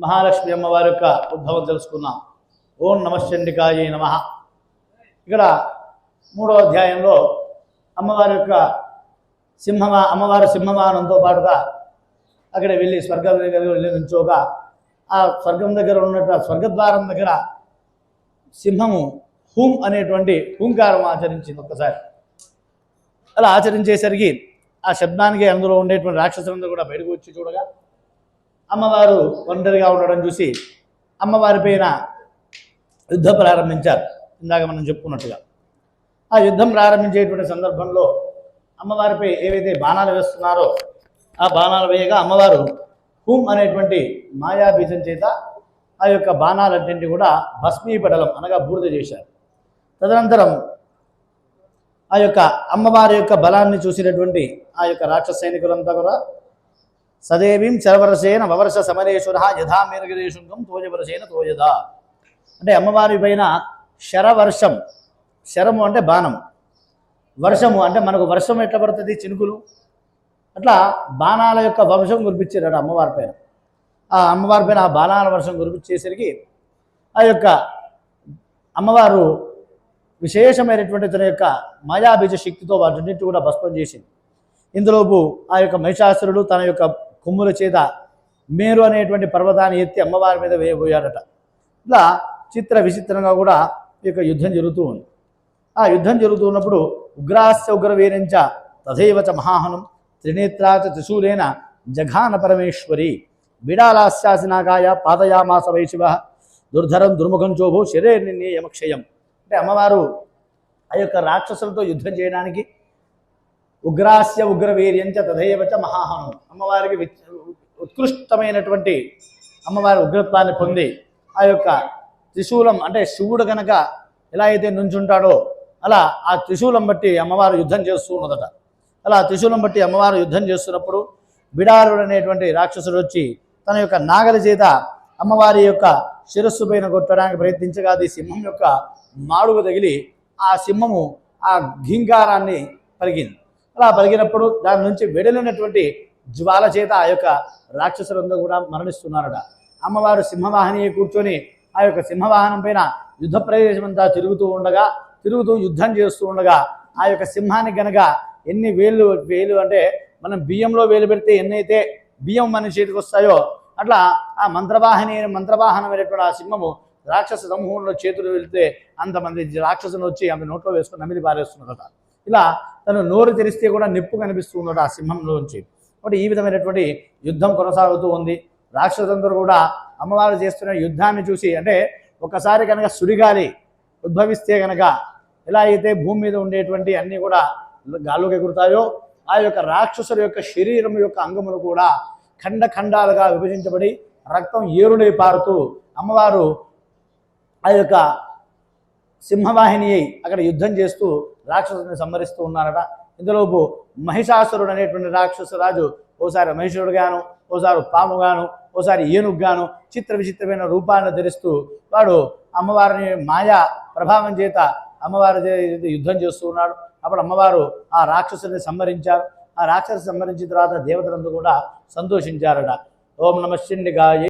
మహాలక్ష్మి అమ్మవారి యొక్క ఉద్భవం తెలుసుకున్నాం ఓం నమశ్చండికాయ నమ. ఇక్కడ మూడో అధ్యాయంలో అమ్మవారి యొక్క సింహమా అమ్మవారి సింహమానంతో పాటుగా అక్కడ వెళ్ళి స్వర్గం దగ్గర వెళ్ళి నుంచోగా ఆ స్వర్గం దగ్గర ఉన్నట్టు స్వర్గద్వారం దగ్గర సింహము హూం అనేటువంటి హూంకారం ఆచరించింది ఒక్కసారి. అలా ఆచరించేసరికి ఆ శబ్దానికి అందులో ఉండేటువంటి రాక్షసులందరూ కూడా బయటకు వచ్చి చూడగా అమ్మవారు ఒంటరిగా ఉండడం చూసి అమ్మవారి పైన యుద్ధం ప్రారంభించారు. ఇందాక మనం చెప్పుకున్నట్టుగా. ఆ యుద్ధం ప్రారంభించేటువంటి సందర్భంలో అమ్మవారిపై ఏవైతే బాణాలు వేస్తున్నారో ఆ బాణాలు వేయగా అమ్మవారు హూమ్ అనేటువంటి మాయాబీజం చేత ఆ యొక్క బాణాలన్నింటి కూడా భస్మీపటలం అనగా బూడిద చేశారు. తదనంతరం ఆ యొక్క అమ్మవారి యొక్క బలాన్ని చూసినటువంటి ఆ యొక్క రాక్షస సైనికులంతా కూడా సదేవీం చరవరసేన వవర్ష సమరేశ్వర యథా మేరగిరేశుంగం తోజవరసేన తోజద అంటే అమ్మవారి పైన శరవర్షం శరము అంటే బాణం. వర్షము అంటే మనకు వర్షం ఎట్లా పడుతుంది? చినుకులు. అట్లా బాణాల యొక్క వంశం కురిపించారట అమ్మవారి పైన. ఆ అమ్మవారి పైన ఆ బాణాల వర్షం కురిపించేసరికి ఆ యొక్క అమ్మవారు విశేషమైనటువంటి తన యొక్క మాయాబీజ శక్తితో వాటిన్నింటి కూడా భస్మం చేసింది. ఇందులోపు ఆ యొక్క మహిషాసురుడు తన యొక్క కొమ్ముల చేత మేరు అనేటువంటి పర్వతాన్ని ఎత్తి అమ్మవారి మీద వేయబోయాడట. ఇట్లా చిత్ర విచిత్రంగా కూడా ఈ యొక్క యుద్ధం జరుగుతూ ఉంది. ఆ యుద్ధం జరుగుతున్నప్పుడు ఉగ్రాస్య ఉగ్రవీరంచ తథైవచ మహాహనం త్రినేత్రాచ త్రిశూలేన జఘాన పరమేశ్వరి బిడాలాస్యాసినాకాయ పాదయామాస వైశివ దుర్ధరం దుర్ముఖం చోభో శరీర యమక్షయం. అంటే అమ్మవారు ఆ యొక్క రాక్షసులతో యుద్ధం చేయడానికి ఉగ్రాస్య ఉగ్రవీర్యంచ తథైవచ మహాహను. అమ్మవారికి ఉత్కృష్టమైనటువంటి అమ్మవారి ఉగ్రత్వాన్ని పొంది ఆ యొక్క త్రిశూలం అంటే శివుడు కనుక ఎలా అయితే నుంచుంటాడో అలా ఆ త్రిశూలం బట్టి అమ్మవారు యుద్ధం చేస్తూ ఉన్నదట. అలా త్రిశూలం బట్టి అమ్మవారు యుద్ధం చేస్తున్నప్పుడు బిడారుడు అనేటువంటి రాక్షసుడు వచ్చి తన యొక్క నాగలి చేత అమ్మవారి యొక్క శిరస్సు పైన కొట్టడానికి ప్రయత్నించగా అది సింహం యొక్క మాడుగు తగిలి ఆ సింహము ఆ ఘీంకారాన్ని పలిగింది అలా పలిగినప్పుడు దాని నుంచి వెడలినటువంటి జ్వాల చేత ఆ యొక్క రాక్షసులందరూ కూడా మరణిస్తున్నారట. అమ్మవారు సింహవాహిని కూర్చొని ఆ యొక్క సింహవాహనం పైన యుద్ధ ప్రదేశం అంతా తిరుగుతూ ఉండగా తిరుగుతూ యుద్ధం చేస్తూ ఉండగా ఆ యొక్క సింహానికి గనక ఎన్ని వేలు వేలు అంటే మనం బియ్యంలో వేలు పెడితే ఎన్నైతే బియ్యం మన చేతికి వస్తాయో అట్లా ఆ మంత్రవాహిని మంత్రవాహనమైనటువంటి ఆ సింహము రాక్షస సమూహంలో చేతులు వెళితే అంతమంది రాక్షసులు వచ్చి ఆమె నోట్లో వేసుకొని నమిలి పారేస్తున్నారట ఇలా తను నోరు తెరిస్తే కూడా నిప్పు కనిపిస్తూ ఉన్నాడు ఆ సింహంలోంచి. కాబట్టి ఈ విధమైనటువంటి యుద్ధం కొనసాగుతూ ఉంది. రాక్షసులందరూ కూడా అమ్మవారు చేస్తున్న యుద్ధాన్ని చూసి అంటే ఒకసారి కనుక సుడిగాలి ఉద్భవిస్తే కనుక ఎలా అయితే భూమి మీద ఉండేటువంటి అన్నీ కూడా గాల్లోకి ఎగురుతాయో ఆ యొక్క రాక్షసుల యొక్క శరీరం యొక్క అంగములు కూడా ఖండ ఖండాలుగా విభజించబడి రక్తం ఏరులై పారుతూ అమ్మవారు ఆ యొక్క సింహవాహిని అక్కడ యుద్ధం చేస్తూ రాక్షసుని సంహరిస్తూ ఉన్నారట. ఇందులోపు మహిషాసురుడు అనేటువంటి రాక్షస రాజు ఓసారి మహిషుడుగాను ఓసారి పాముగాను ఓసారి ఏనుగుగాను చిత్ర విచిత్రమైన రూపాన్ని ధరిస్తూ వాడు అమ్మవారిని మాయా ప్రభావం చేత అమ్మవారి యుద్ధం చేస్తూ ఉన్నాడు. అప్పుడు అమ్మవారు ఆ రాక్షసుని సంహరించారు. ఆ రాక్షసు సంహరించిన తర్వాత దేవతలందరూ కూడా సంతోషించారట. ఓం నమ శిండిగాయ